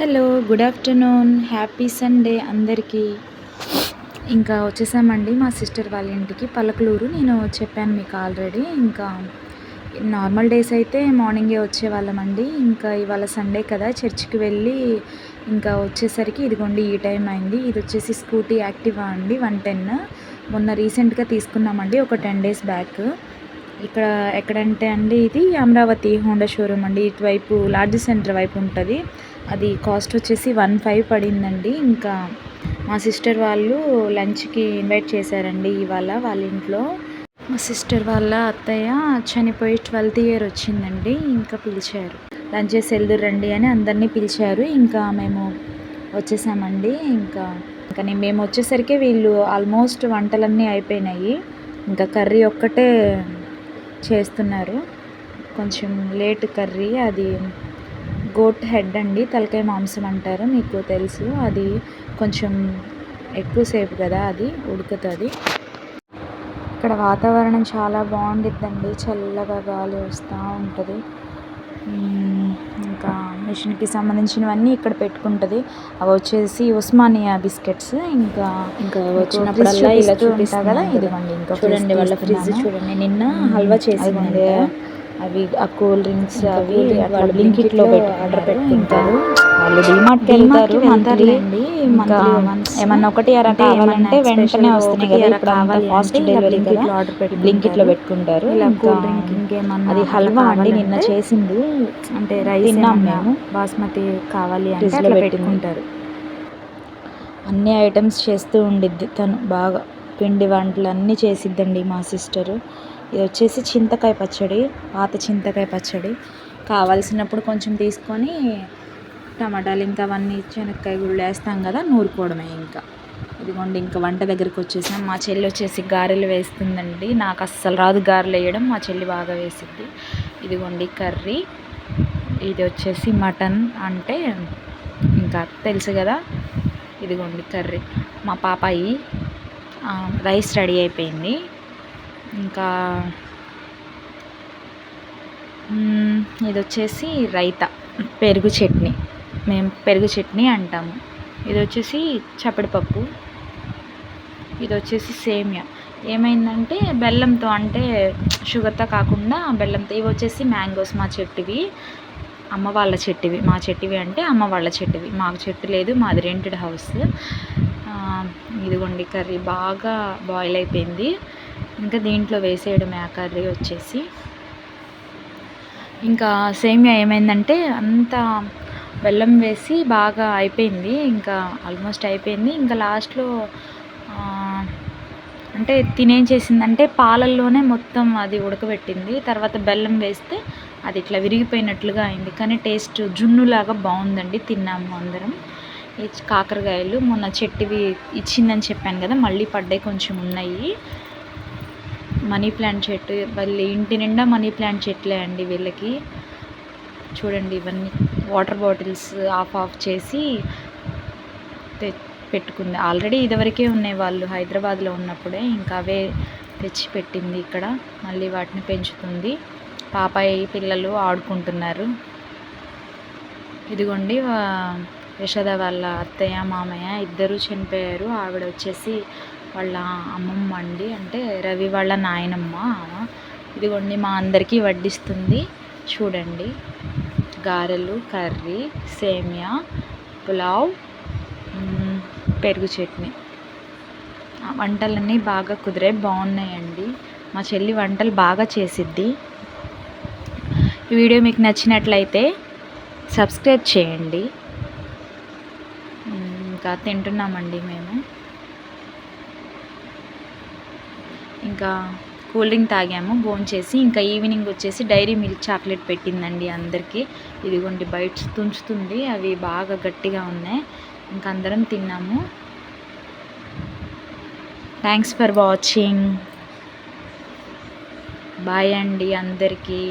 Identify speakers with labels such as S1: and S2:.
S1: Hello good afternoon. Happy Sunday అందరికీ. ఇంకా వచ్చేసామండి మా సిస్టర్ వాళ్ళ ఇంటికి. పలకలూరు నేను చెప్పాను మీకు ఆల్రెడీ. ఇంకా నార్మల్ డేస్ అయితే మార్నింగే వచ్చేవాళ్ళమండి. ఇంకా ఇవాళ సండే కదా చర్చికి వెళ్ళి ఇంకా వచ్చేసరికి ఇదిగోండి ఈ టైం అయింది. ఇది వచ్చేసి స్కూటీ యాక్టివా అండి వన్ టెన్. మొన్న రీసెంట్గా తీసుకున్నామండి ఒక టెన్ డేస్ బ్యాక్. ఇక్కడ ఎక్కడంటే అండి ఇది అమరావతి హోండా షోరూమ్ అండి. ఇటువైపు లార్జ్ సెంటర్ వైపు ఉంటుంది. అది కాస్ట్ వచ్చేసి వన్ ఫైవ్ పడిందండి. ఇంకా మా సిస్టర్ వాళ్ళు లంచ్కి ఇన్వైట్ చేశారండి ఇవాళ వాళ్ళ ఇంట్లో. మా సిస్టర్ వాళ్ళ అత్తయ్య చనిపోయి ట్వెల్త్ ఇయర్ వచ్చిందండి. ఇంకా పిలిచారు. లంచ్ చేసి వెళ్దురండి అని అందరినీ పిలిచారు. ఇంకా మేము వచ్చేసామండి. ఇంకా ఇంకా నేను మేము వచ్చేసరికి వీళ్ళు ఆల్మోస్ట్ వంటలన్నీ అయిపోయినాయి. ఇంకా కర్రీ ఒక్కటే చేస్తున్నారు. కొంచెం లేట్ కర్రీ అది గోట్ హెడ్ అండి తలకాయ మాంసం అంటారు మీకు తెలుసు. అది కొంచెం ఎక్కువసేపు కదా అది ఉడుకుతుంది. ఇక్కడ వాతావరణం చాలా బాగుండిద్దండి చల్లగా గాలి వస్తూ ఉంటుంది. ఇంకా మిషన్కి సంబంధించినవన్నీ ఇక్కడ పెట్టుకుంటుంది. అవి వచ్చేసి ఉస్మానియా బిస్కెట్స్ ఇంకా
S2: ఇంకా వచ్చినప్పుడల్లా ఇలా చూపిస్తా
S1: కదా ఇదిగోండి ఇంకా
S2: చూడండి వాళ్ళ ఫ్రిడ్జ్ చూడండి నిన్న హల్వా చేసింది
S1: అవి ఆ కూల్ డ్రింక్స్ అవి
S2: వాళ్ళు
S1: బ్లింకిట్లో
S2: ఆర్డర్
S1: పెట్టుకుంటారు. వాళ్ళు డిమార్ట్కి వెళ్తారు మంత్లీ ఇంకా ఏమన్నా ఒకటి అర కావాలంటే వెంటనే వస్తున్నాయి కదా ఇప్పుడు అంతా ఫాస్ట్ డెలివరీ కదా.
S2: ఆర్డర్ పెట్టి
S1: బ్లింకిట్లో పెట్టుకుంటారు. ఇంకా అది హల్వా అండి నిన్న చేసింది.
S2: అంటే రైస్
S1: తిన్నాం మేము.
S2: బాస్మతి కావాలి అంటే అట్లా. పెట్టుకుంటారు.
S1: అన్ని ఐటమ్స్ చేస్తూ ఉండిద్ది తను బాగా. పిండి వంటలు అన్నీ చేసిద్దండి మా సిస్టరు. ఇది వచ్చేసి చింతకాయ పచ్చడి పాత చింతకాయ పచ్చడి. కావాల్సినప్పుడు కొంచెం తీసుకొని టమాటాలు ఇంకా అవన్నీ శనక్కాయ గుళ్ళు వేస్తాం కదా నూరుకోవడమే ఇంకా. ఇదిగోండి ఇంకా వంట దగ్గరికి వచ్చేసాం. మా చెల్లి వచ్చేసి గారెలు వేస్తుందండి. నాకు అస్సలు రాదు గారెలు వేయడం మా చెల్లి బాగా వేసిద్ది. ఇదిగోండి కర్రీ. ఇది వచ్చేసి మటన్ అంటే ఇంకా తెలుసు కదా. ఇదిగోండి కర్రీ. మా పాపాయి రైస్ రెడీ అయిపోయింది. ఇంకా ఇది వచ్చేసి రైతా పెరుగు చట్నీ. మేము పెరుగు చట్నీ అంటాము. ఇది వచ్చేసి చప్పడిపప్పు ఇది వచ్చేసి సేమియా. ఏమైందంటే బెల్లంతో అంటే షుగర్తో కాకుండా బెల్లంతో ఇవి వచ్చేసి మ్యాంగోస్ మా చెట్టువి. అమ్మ వాళ్ళ చెట్టువి. మా చెట్టువి అంటే అమ్మ వాళ్ళ చెట్టువి. మాకు చెట్టు లేదు మాది రెంటెడ్ హౌస్. ఇదిగోండి కర్రీ బాగా బాయిల్ అయిపోయింది. ఇంకా దీంట్లో వేసేయడమే ఆ కర్రీ వచ్చేసి. ఇంకా సేమియా ఏమైందంటే అంత బెల్లం వేసి బాగా అయిపోయింది. ఇంకా ఆల్మోస్ట్ అయిపోయింది. ఇంకా లాస్ట్లో అంటే తినేం చేసిందంటే పాలల్లోనే మొత్తం అది ఉడకబెట్టింది. తర్వాత బెల్లం వేస్తే అది ఇట్లా విరిగిపోయినట్లుగా అయింది. కానీ టేస్ట్ జున్నులాగా బాగుందండి తిన్నాము అందరం. కాకరకాయలు మొన్న చెట్టువి ఇచ్చిందని చెప్పాను కదా మళ్ళీ పడ్డాయి కొంచెం ఉన్నాయి. మనీ ప్లాంట్ చెట్టు మళ్ళీ ఇంటి నిండా మనీ ప్లాంట్ చెట్లే అండి వీళ్ళకి. చూడండి ఇవన్నీ వాటర్ బాటిల్స్ ఆఫ్ ఆఫ్ చేసి తె పెట్టుకుంది. ఆల్రెడీ ఇదివరకే ఉన్నాయి వాళ్ళు హైదరాబాద్లో ఉన్నప్పుడే ఇంకా అవే తెచ్చి పెట్టింది ఇక్కడ. మళ్ళీ వాటిని పెంచుతుంది. పాపాయి పిల్లలు ఆడుకుంటున్నారు. ఇదిగోండి యశోద వాళ్ళ అత్తయ్య మామయ్య ఇద్దరు చనిపోయారు. ఆవిడ వచ్చేసి వాళ్ళ అమ్మమ్మ అండి. అంటే రవి వాళ్ళ నాయనమ్మ ఇదిగోండి మా అందరికీ వడ్డిస్తుంది. చూడండి. గారెలు కర్రీ సేమియా పులావ్ పెరుగు చట్నీ. ఆ వంటలన్నీ బాగా కుదిరే బాగున్నాయండి. మా చెల్లి వంటలు బాగా చేసిద్ది. ఈ వీడియో మీకు నచ్చినట్లయితే సబ్స్క్రైబ్ చేయండి. ఇంకా తింటున్నామండి మేము. ఇంకా కూల్ డ్రింక్ తాగాము భోంచేసి ఇంకా ఈవినింగ్ వచ్చేసి డైరీ మిల్క్ చాక్లెట్ పెట్టిందండి అందరికీ. ఇదిగోండి బయట తుంచుతుంది అవి బాగా గట్టిగా ఉన్నాయి. ఇంకా అందరం తిన్నాము. థ్యాంక్స్ ఫర్ వాచింగ్ బాయ్ అండి అందరికీ.